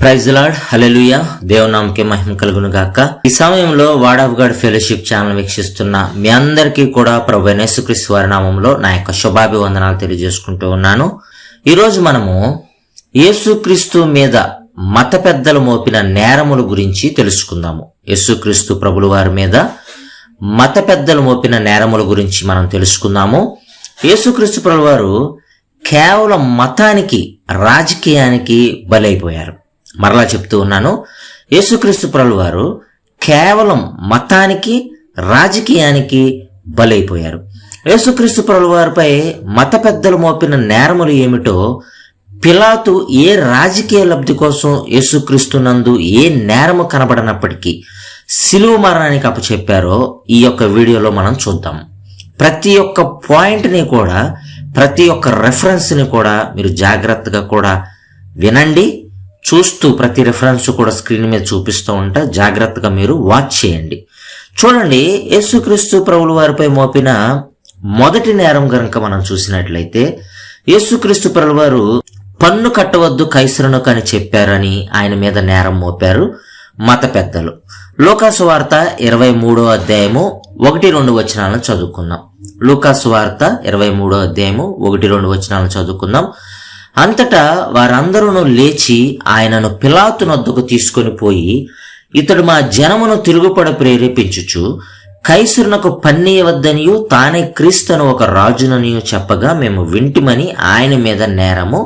Praise lord hallelujah దేవనామకే మహిమ కలుగును గాక ఈ సమయంలో word of God fellowship channel వీక్షిస్తున్న మీ అందరికీ కూడా ప్రభు యేసుక్రీస్తు వారి నామంలో నా యొక్క శుభాభివందనాలు తెలియజేసుకుంటూ ఉన్నాను. ఈరోజు మనము యేసుక్రీస్తు మీద మత పెద్దలు మోపిన నేరముల గురించి తెలుసుకుందాము. యేసుక్రీస్తు ప్రభుల వారి మీద మత పెద్దలు మోపిన నేరముల గురించి మనం తెలుసుకుందాము. యేసుక్రీస్తు ప్రభువారు కేవలం మతానికి రాజకీయానికి బలైపోయారు. మరలా చెప్తూ ఉన్నాను. యేసుక్రీస్తు ప్రభుల వారు కేవలం మతానికి రాజకీయానికి బలైపోయారు. యేసుక్రీస్తు ప్రభుల వారిపై మత పెద్దలు మోపిన నేరములు ఏమిటో పిలాతు ఏ రాజకీయ లబ్ధి కోసం యేసుక్రీస్తునందు ఏ నేరము కనబడనప్పటికీ సిలువ మరణానికి అప్పచెప్పారో ఈ యొక్క వీడియోలో మనం చూద్దాం. ప్రతి ఒక్క పాయింట్ని కూడా ప్రతి ఒక్క రెఫరెన్స్ని కూడా మీరు జాగ్రత్తగా కూడా వినండి. చూస్తూ ప్రతి రెఫరెన్స్ కూడా స్క్రీన్ మీద చూపిస్తూ ఉంటా జాగ్రత్తగా మీరు వాచ్ చేయండి. చూడండి యేసుక్రీస్తు ప్రభుల వారిపై మోపిన మొదటి నేరం గనుక మనం చూసినట్లయితే యేసుక్రీస్తు ప్రభుల వారు పన్ను కట్టవద్దు కైసరునకు అని చెప్పారని ఆయన మీద నేరం మోపారు మత పెద్దలు. లోకాసు వార్త ఇరవై మూడో అధ్యాయము ఒకటి రెండు వచనాలను చదువుకుందాం. లూకాసు వార్త ఇరవై మూడో అధ్యాయము ఒకటి రెండు వచనాలను చదువుకుందాం. అంతటా వారందరూ లేచి ఆయనను పిలాతునొద్దకు తీసుకొని పోయి ఇతడు మా జనమును తిరుగుపడ ప్రేరేపించుచు కైసురునకు పన్నీయవద్దనియు తానే క్రీస్తును ఒక రాజుననియు చెప్పగా మేము వింటిమని ఆయన మీద నేరము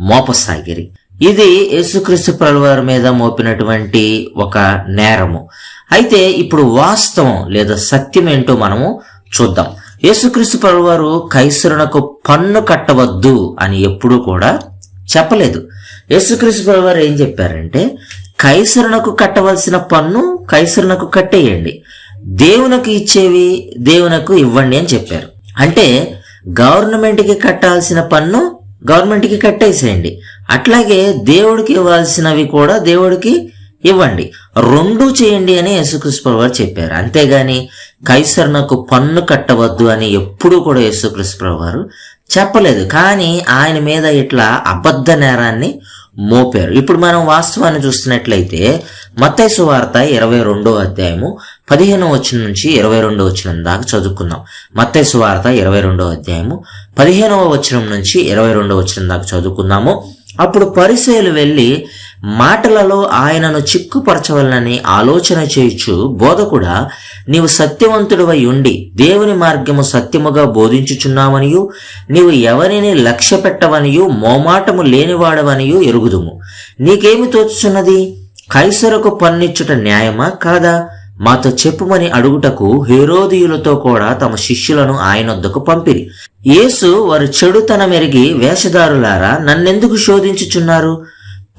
మోపసాగిరి. ఇది యేసుక్రీస్తు ప్రభువారి మీద మోపినటువంటి ఒక నేరము. అయితే ఇప్పుడు వాస్తవం లేదా సత్యం ఏంటో మనము చూద్దాం. యేసుక్రీస్తు ప్రభువారు కైసరునకు పన్ను కట్టవద్దు అని ఎప్పుడూ కూడా చెప్పలేదు. యేసుక్రీస్తు ప్రభువారు ఏం చెప్పారంటే కైసరునకు కట్టవలసిన పన్ను కైసరునకు కట్టేయండి. దేవునకు ఇచ్చేవి దేవునకు ఇవ్వండి అని చెప్పారు. అంటే గవర్నమెంట్కి కట్టాల్సిన పన్ను గవర్నమెంట్కి కట్టేసేయండి. అట్లాగే దేవుడికి ఇవ్వాల్సినవి కూడా దేవుడికి ఇవ్వండి. రెండు చేయండి అని యేసుక్రీస్తు వారు చెప్పారు. అంతేగాని కైసర్నకు పన్ను కట్టవద్దు అని ఎప్పుడూ కూడా యేసుక్రీస్తు వారు చెప్పలేదు. కానీ ఆయన మీద ఇట్లా అబద్ధ నేరాన్ని మోపారు. ఇప్పుడు మనం వాస్తవాన్ని చూస్తున్నట్లయితే మత్తైసు వార్త ఇరవై రెండో అధ్యాయము పదిహేనో వచ్చిన నుంచి ఇరవై రెండో వచ్చిన దాకా చదువుకుందాం. మత్తైసు వార్త ఇరవై రెండో అధ్యాయము పదిహేనవ వచనం నుంచి ఇరవై రెండో వచ్చిన దాకా చదువుకుందాము. అప్పుడు పరిసయలు వెళ్ళి మాటలలో ఆయనను చిక్కుపరచవలనని ఆలోచన చేయుచు బోధకుడా నీవు సత్యవంతుడివై ఉండి దేవుని మార్గము సత్యముగా బోధించుచున్నావనియు నీవు ఎవరిని లక్ష్య పెట్టవనియు మోమాటము లేనివాడవనియు ఎరుగుదుము. నీకేమి తోచుచున్నది? కైసరకు పన్నిచ్చుట న్యాయమా కాదా? మాతో చెప్పుమని అడుగుటకు హేరోదియులతో కూడా తమ శిష్యులను ఆయనొద్దకు పంపిరి. యేసు వారు చెడుతనమెరిగి వేషధారులారా నన్నెందుకు శోధించుచున్నారు?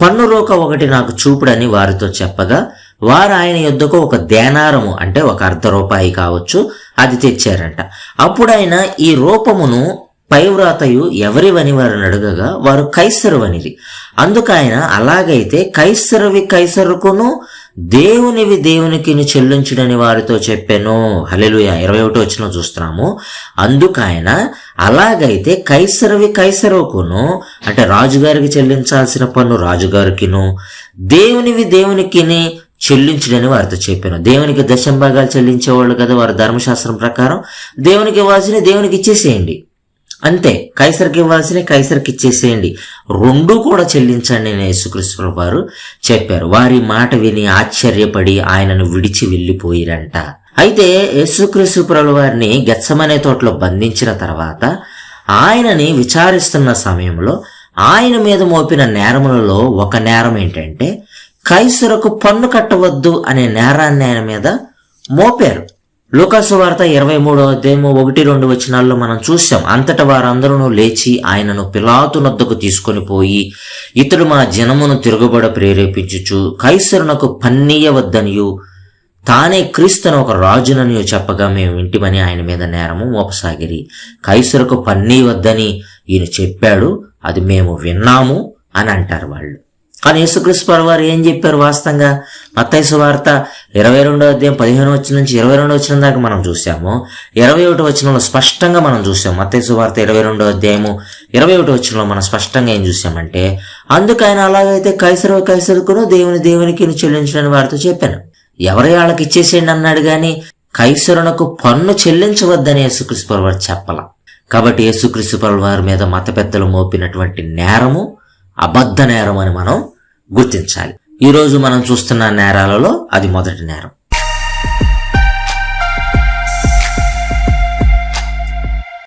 పన్నురోక ఒకటి నాకు చూపుడని వారితో చెప్పగా వారు ఆయన యుద్ధకు ఒక దేనారము అంటే ఒక అర్ధ రూపాయి కావచ్చు అది తెచ్చారంట. అప్పుడు ఆయన ఈ రూపమును పైవ్రాతయు ఎవరివని వారిని అడగగా వారు కైసరువనిది. అందుకు ఆయన అలాగైతే కైసరవి కైసరుకును దేవునివి దేవునికి చెల్లించుడని వారితో చెప్పాను. హలెలుయ ఇరవై ఒకటి వచ్చిన చూస్తున్నాము. అందుకైన అలాగైతే కైసరవి కైసరుకును అంటే రాజుగారికి చెల్లించాల్సిన పన్ను రాజుగారికిను దేవునివి దేవునికిని చెల్లించుడని వారితో చెప్పాను. దేవునికి దశంభాగాలు చెల్లించేవాళ్ళు కదా వారి ధర్మశాస్త్రం ప్రకారం. దేవునికి ఇవ్వాల్సిన దేవునికి ఇచ్చేసేయండి. అంతే కైసర్కి ఇవ్వాల్సిన కైసరికి ఇచ్చేసేయండి రెండు కూడా చెల్లించండి నేను యేసుక్రీస్తు వారు చెప్పారు. వారి మాట విని ఆశ్చర్యపడి ఆయనను విడిచి వెళ్ళిపోయిరంట. అయితే యేసుక్రీస్తు ప్రభుల వారిని గెచ్చమనే తోటలో బంధించిన తర్వాత ఆయనని విచారిస్తున్న సమయంలో ఆయన మీద మోపిన నేరములలో ఒక నేరం ఏంటంటే కైసురకు పన్ను కట్టవద్దు అనే నేరాన్ని ఆయన మీద మోపారు. లూకాసు వార్త ఇరవై మూడో అధ్యాయము ఒకటి రెండు వచనాల్లో మనం చూసాం అంతట వారందరూ లేచి ఆయనను పిలాతునద్దకు తీసుకొని పోయి ఇతడు మా జనమును తిరుగుబడ ప్రేరేపించుచు కైసరునకు పన్నీయవద్దనియు తానే క్రీస్తును ఒక రాజునని చెప్పగా మేము ఇంటిమని ఆయన మీద నేరము మోపసాగిరి. కైసరుకు పన్నీయవద్దని ఈయన చెప్పాడు అది మేము విన్నాము అని అంటారు వాళ్ళు. కానీ యేసుక్రీస్తు వారు ఏం చెప్పారు వాస్తవంగా? మత్తైసు వార్త ఇరవై రెండో అధ్యాయం పదిహేను వచ్చిన నుంచి ఇరవై రెండో వచ్చిన దాకా మనం చూసాము ఇరవై ఒకటి వచనంలో స్పష్టంగా మనం చూసాం మత్తైసు వార్త ఇరవై రెండో అధ్యాయము ఇరవై ఒకటి వచ్చినలో మనం స్పష్టంగా ఏం చూసామంటే అందుకు ఆయన అలాగైతే కైసరు కైసరుకును దేవుని దేవునికి చెల్లించడని వారితో చెప్పాను. ఎవరి వాళ్ళకి ఇచ్చేసేయండి? అన్నాడు కానీ కైసరునకు పన్ను చెల్లించవద్దని యేసుక్రీస్తు వారు చెప్పల. కాబట్టి యేసుక్రీస్తు వారి మీద మత పెద్దలు మోపినటువంటి నేరము అబద్ధ నేరం అని మనం గుర్తించాలి. ఈ రోజు మనం చూస్తున్న నేరాలలో అది మొదటి నేరం.